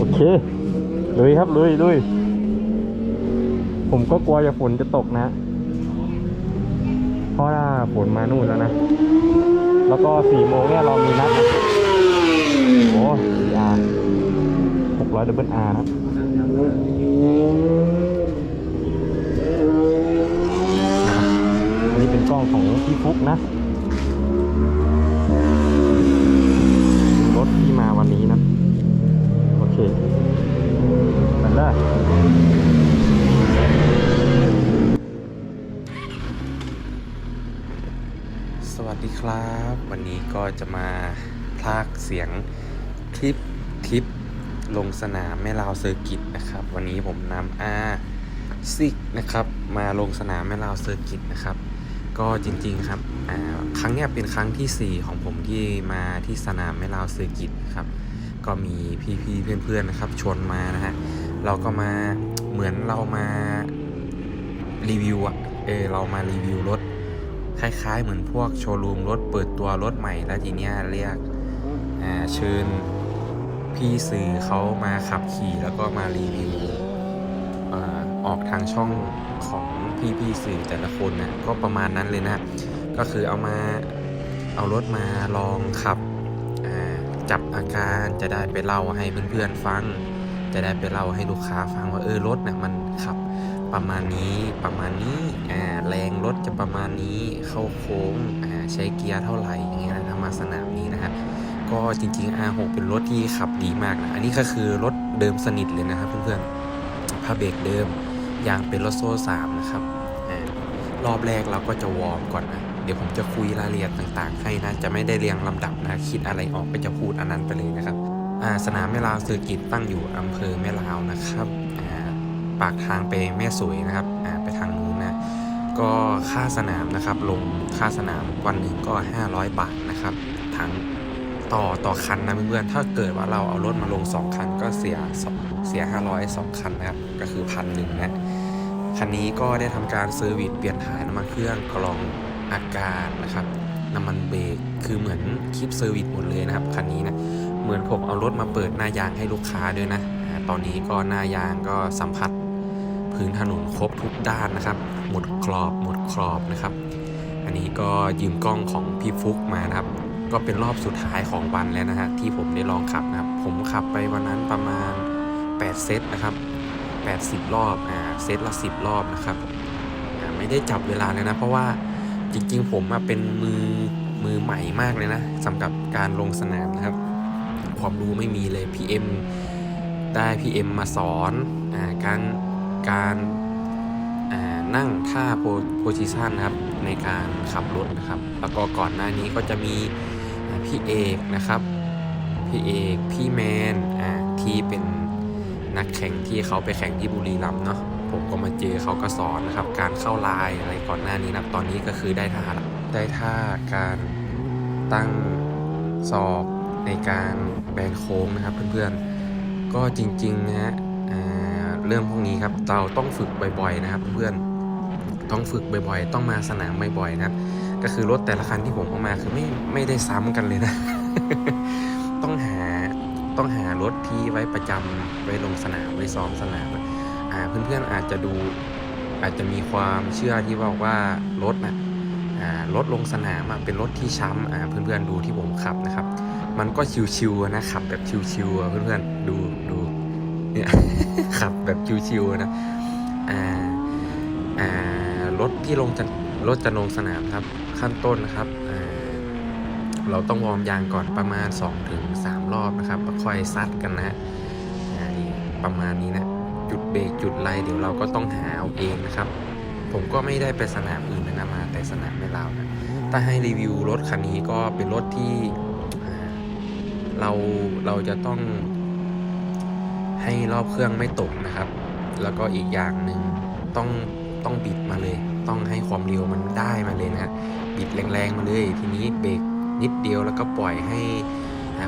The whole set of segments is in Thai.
โอเคลุยครับลุยลุยผมก็กลัวจะฝนจะตกนะเพราะว่าฝนมานู่นแล้วนะ แล้วก็สี่โมงเนี่ยเรามีนัดนะโอ้สี่อาร์หกร้อยดับเบิลอาร์นะนะครับอันนี้เป็นกล้องของพี่ฟุกนะ ไปเลยสวัสดีครับ วันนี้ก็จะมาพากเสียงคลิปคลิปลงสนามแม่ลาวเซอร์กิตนะครับ วันนี้ผมนำอาซิกนะครับ มาลงสนามแม่ลาวเซอร์กิตนะครับ ก็จริงๆครับครั้งนี้เป็นครั้งทีสี่4 ของผมที่มาที่สนามแม่ลาวเซอร์กิตนะครับก็มีพี่ๆเพื่อนๆนะครับชวนมานะฮะ เราก็มาเหมือนเรามารีวิวอะเออเรามารีวิวรถคล้ายๆ เหมือนพวกโชว์รูมรถเปิดตัวรถใหม่แล้วทีเนี้ยเรียกอ่าเชิญพี่สื่อเขามาขับขี่แล้วก็มารีวิวออกทางช่องของพี่พี่สื่อแต่ละคนนะก็ประมาณนั้นเลยนะ ก็คือเอามาเอารถมาลองขับจับอาการจะได้ไปเล่าให้เพื่อนๆฟัง จะได้ไปเล่าให้ลูกค้าฟังว่าเออรถเนี่ยมันขับประมาณนี้ประมาณนี้อ่าแรงรถจะประมาณนี้เข้าโค้งอ่าใช้เกียร์เท่าไหร่อย่างเงี้ยนะมาสนามนี้นะครับก็จริงๆ R6 เป็นรถที่ขับดีมากนะอันนี้ก็คือรถเดิมสนิทเลยนะครับเพื่อนๆผ้าเบรกเดิมยางเป็นรถโซ่สามนะครับรอบแรกเราก็จะวอร์มก่อนนะ เดี๋ยวผมจะคุยรายละเอียดต่างๆ ให้นะ จะไม่ได้เรียงลำดับนะ คิดอะไรออกก็จะพูดอันนั้นไปเลยนะครับ สนามแม่ลาวเซอร์กิตตั้งอยู่อำเภอแม่ลาวนะครับปากทางไปแม่สวยนะครับไปทางนู้นนะก็ค่าสนามนะครับลงค่าสนามวันหนึ่งก็ 500 บาทนะครับทั้งต่อต่อคันนะเพื่อนๆถ้าเกิดว่าเราเอารถมาลง 2 คันก็เสียสองเสีย 500 2 คันนะครับก็คือพันหนึ่งนะคันนี้ก็ได้ทำการเซอร์วิสเปลี่ยนถ่ายน้ำมันเครื่องกรองอากาศนะครับน้ำมันเบรกคือเหมือนคลิปเซอร์วิสหมดเลยนะครับคันนี้นะ มือนผมเอารถมาเปิดหน้ายางให้ลูกค้าด้วยนะ ตอนนี้ก็หน้ายางก็สัมผัสพื้นถนนครบทุกด้านนะครับ หมดกรอบหมดครอบนะครับ อันนี้ก็ยืมกล้องของพี่ฟุกมานะครับ ก็เป็นรอบสุดท้ายของวันแล้วนะฮะที่ผมได้ลองขับนะครับ ผมขับไปวันนั้นประมาณ 8 เซตนะครับ 80 รอบอ่าเซตละ 10 รอบนะครับไม่ได้จับเวลาเลยนะ เพราะว่าจริงๆ ผมเป็นมือมือใหม่มากเลยนะสำหรับการลงสนามนะครับ ความรู้ไม่มีเลย PM ได้ PM มาสอนอการการนั่งท่าโพซิชันนะครับในการขับรถนะครับ แล้วก็ก่อนหน้านี้ก็จะมีพี่เอกนะครับพี่เอกพี่แมนอ่าที่เป็นนักแข่งที่เขาไปแข่งที่บุรีรัมย์เนาะผมก็มาเจอเขาก็สอนนะครับ การเข้าลายอะไรก่อนหน้านี้นะตอนนี้ก็คือได้ท่าได้ท่าการตั้งศอก ในการแบนโค้งนะครับเพื่อนๆ ก็จริงๆนะฮะเรื่องพวกนี้ครับเราต้องฝึกบ่อยๆนะครับเพื่อนๆต้องฝึกบ่อยๆ ต้องมาสนามบ่อยๆนะครับ ก็คือรถแต่ละคันที่ผมเอามาคือไม่ไม่ได้ซ้ำกันเลยนะ ต้องหาต้องหารถที่ไว้ประจำไว้ลงสนามไว้ซ้อมสนามอ่าเพื่อนๆอาจจะดูอาจจะมีความเชื่อที่บอกว่ารถนะอ่ารถลงสนามเป็นรถที่ช้ำอ่าเพื่อนๆดูที่ผมขับนะครับ มันก็ชิวๆนะขับแบบชิวๆเพื่อนๆดูดูเนี่ยขับแบบชิวๆนะอ่าอ่ารถที่ลงจะรถจะลงสนามครับ ขั้นต้นนะครับอ่าเราต้องวอร์มยางก่อนประมาณ 2-3 รอบนะครับค่อยซัดกันนะประมาณนี้นะจุดเบรกจุดไล่เดี๋ยวเราก็ต้องหาเอาเองนะครับ ผมก็ไม่ได้ไปสนามอื่นนะมาแต่สนามไม่ลาวนะถ้าให้รีวิวรถคันนี้ก็เป็นรถที่ เราเราจะต้องให้รอบเครื่องไม่ตกนะครับ แล้วก็อีกอย่างหนึ่งต้องต้องบิดมาเลย ต้องให้ความเร็วมันได้มาเลยนะฮะบิดแรงๆมาเลย ทีนี้เบรกนิดเดียวแล้วก็ปล่อยให้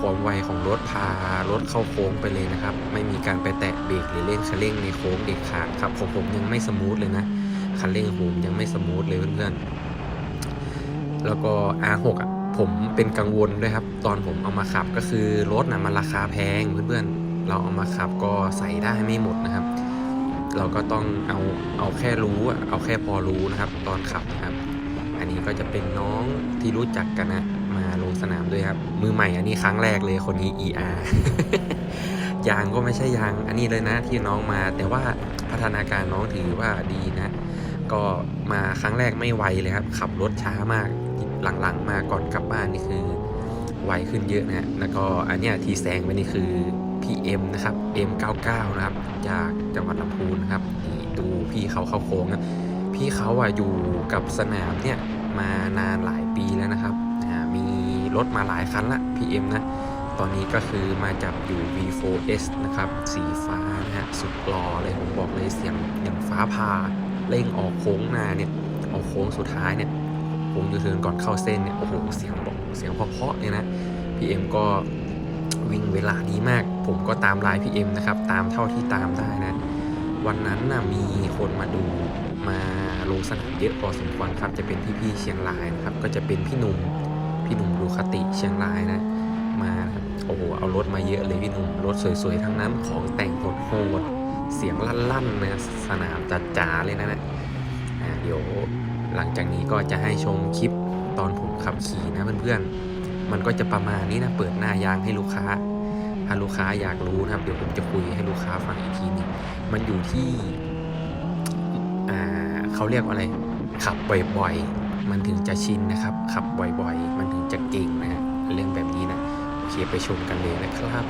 ความไวของรถพารถเข้าโค้งไปเลยนะครับ ไม่มีการไปแตะเบรกหรือเล่นคันเร่งในโค้งเด็ดขาดครับของผมยังไม่สมูทเลยนะคันเร่งผมยังไม่สมูทเลยเพื่อนๆแล้วก็ R6 อะ ผมเป็นกังวลด้วยครับ ตอนผมเอามาขับก็คือรถนะมันราคาแพงเพื่อนๆ เราเอามาขับก็ใส่ได้ไม่หมดนะครับ เราก็ต้องเอาเอาแค่รู้เอาแค่พอรู้นะครับ ตอนขับนะครับ อันนี้ก็จะเป็นน้องที่รู้จักกันนะมาลงสนามด้วยครับ มือใหม่อันนี้ครั้งแรกเลยคนนี้ ER ยางก็ไม่ใช่ยางอันนี้เลยนะที่น้องมา แต่ว่าพัฒนาการน้องถือว่าดีนะ ก็มาครั้งแรกไม่ไวเลยครับ ขับรถช้ามาก หลังๆ มาก่อนกลับบ้านนี่คือไวขึ้นเยอะนะแล้วก็อันเนี้ยทีแซงไปนี่คือ PM นะครับ M99 นะครับจากจังหวัดลำพูนนะครับนี่ดูพี่เขาเข้าโค้งนะพี่เขาอะอยู่กับสนามเนี่ยมานานหลายปีแล้วนะครับมีรถมาหลายคันละ PM นะตอนนี้ก็คือมาจับอยู่ V4S นะครับ สีฟ้านะฮะ สุดหล่อเลย ผมบอกเลยเสียงอย่างฟ้าผ่าเร่งออกโค้งนาเนี่ย ออกโค้งสุดท้ายเนี่ย โค้งยูเทิร์นก่อนเข้าเส้นเนี่ยโอ้โหเสียงบอกเสียงเพาะๆเลยนะ PM ก็วิ่งเวลาดีมาก ผมก็ตามไลน์ PM นะครับตามเท่าที่ตามได้นะ วันนั้นนะมีคนมาดูมาลงสนามเยอะพอสมควรครับจะเป็นพี่ๆเชียงรายนะครับก็จะเป็นพี่หนุ่มพี่หนุ่มดูคติเชียงรายนะมาโอ้โหเอารถมาเยอะเลยพี่หนุ่มรถสวยๆทั้งนั้นของแต่งโหดๆเสียงลั่นๆนะสนามจัดจ๋าเลยนะนะอ่าเดี๋ยว หลังจากนี้ก็จะให้ชมคลิปตอนผมขับขี่นะเพื่อนๆ มันก็จะประมาณนี้นะเปิดหน้ายางให้ลูกค้า ถ้าลูกค้าอยากรู้นะครับ เดี๋ยวผมจะคุยให้ลูกค้าฟังอีกทีนึงมันอยู่ที่เขาเรียกว่าอะไร ขับบ่อยๆ มันถึงจะชินนะครับ ขับบ่อยๆ มันถึงจะเก่งนะฮะเรื่องแบบนี้นะ โอเคไปชมกันเลยนะครับ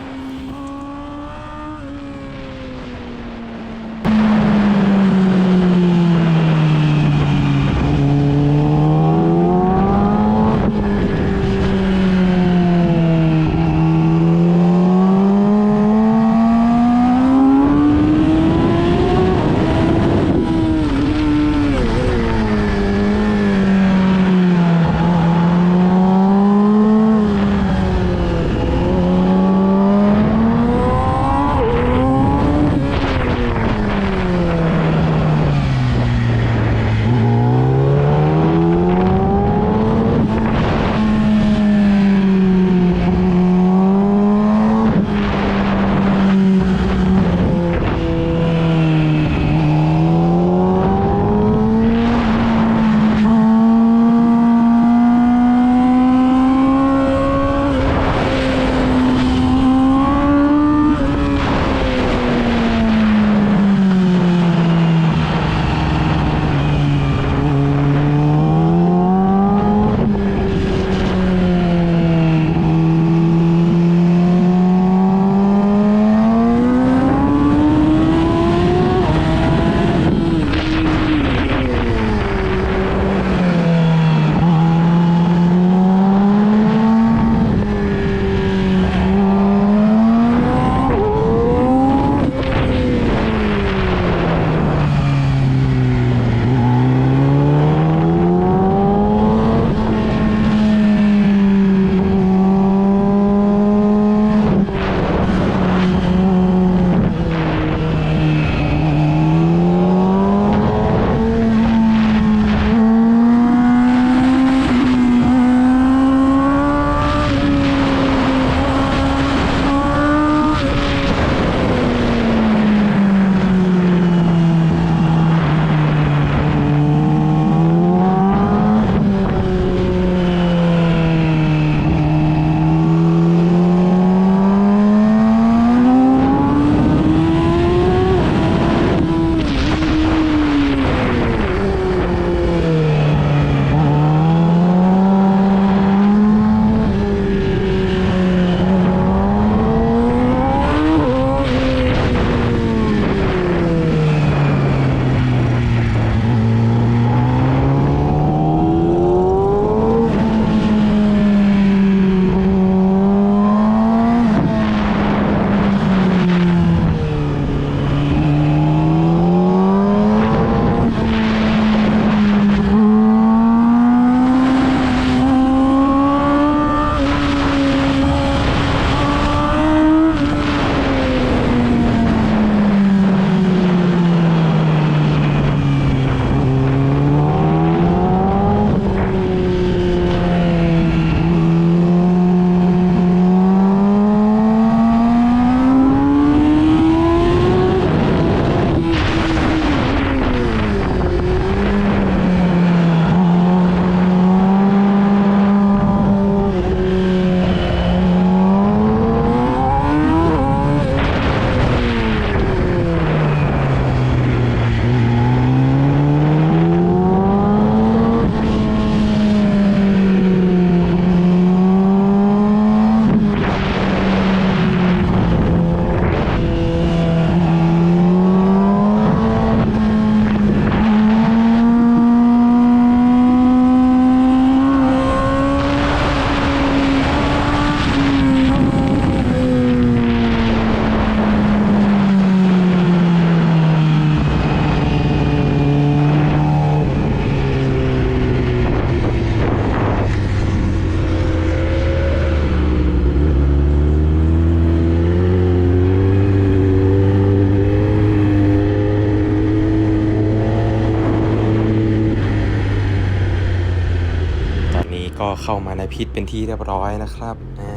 ามาในพิษเป็นที่เรียบร้อยนะครับอ่า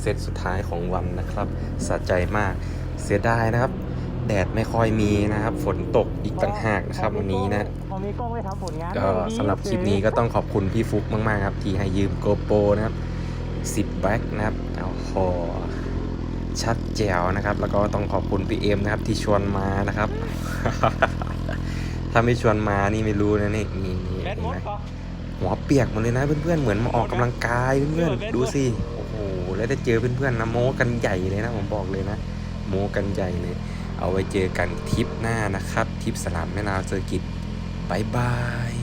เซตสุดท้ายของวันนะครับสะใจมากเสียดายนะครับ แดดไม่ค่อยมีนะครับ ฝนตกอีกต่างหากนะครับวันนี้นะพอมีกล้องไม่ทำผลงานก็สำหรับคลิปนี้ก็ต้องขอบคุณพี่ฟุกมากๆครับ ที่ให้ยืมโกโปรนะครับ10แบ็คนะครับเอาคอชัดแจ๋วนะครับ แล้วก็ต้องขอบคุณพี่เอ็มนะครับที่ชวนมานะครับ ถ้าไม่ชวนมานี่ไม่รู้นะนี่นี่นี่แบเหัวเปียกหมดเลยนะเพื่อนๆ เหมือนมาออกกำลังกายเพื่อนๆ ดูสิ โอ้โห แล้วได้เจอเพื่อนๆนะโมกันใหญ่เลยนะผมบอกเลยนะ โมกันใหญ่เลย เอาไว้เจอกันทริปหน้านะครับทริปสนามแม่นาวเซอร์กิตบายบาย